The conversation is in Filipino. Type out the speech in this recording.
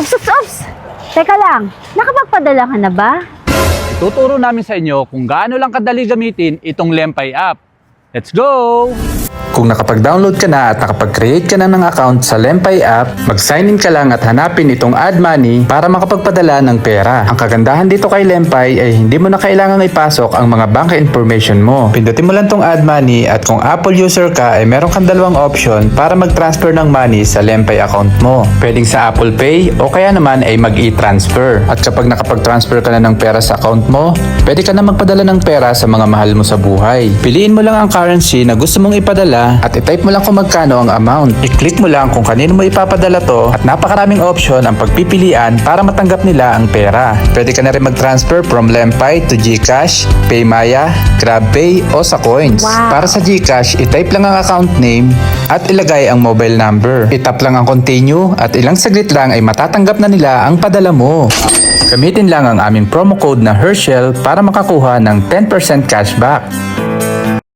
Oops, oops, oops! Teka lang, nakapagpadala ka na ba? Tuturo namin sa inyo kung gaano lang kadali gamitin itong Lempay app. Let's go! Kung nakapag-download ka na at nakapag-create ka na ng account sa Lempay app, mag-sign in ka lang at hanapin itong Add Money para makapagpadala ng pera. Ang kagandahan dito kay Lempay ay hindi mo na kailangang ipasok ang mga bank information mo. Pindutin mo lang tong Add Money at kung Apple user ka ay meron kang dalawang option para mag-transfer ng money sa Lempay account mo. Pwedeng sa Apple Pay o kaya naman ay mag-e-transfer. At kapag nakapag-transfer ka na ng pera sa account mo, pwede ka na magpadala ng pera sa mga mahal mo sa buhay. Piliin mo lang ang currency na gusto mong ipadala at itype mo lang kung magkano ang amount. I-click mo lang kung kanino mo ipapadala to at napakaraming option ang pagpipilian para matanggap nila ang pera. Pwede ka na rin mag-transfer from Lempay to GCash, Paymaya, GrabPay o sa coins. Wow. Para sa GCash, itype lang ang account name at ilagay ang mobile number. Itap lang ang continue at ilang saglit lang ay matatanggap na nila ang padala mo. Gamitin lang ang aming promo code na Herschel para makakuha ng 10% cashback.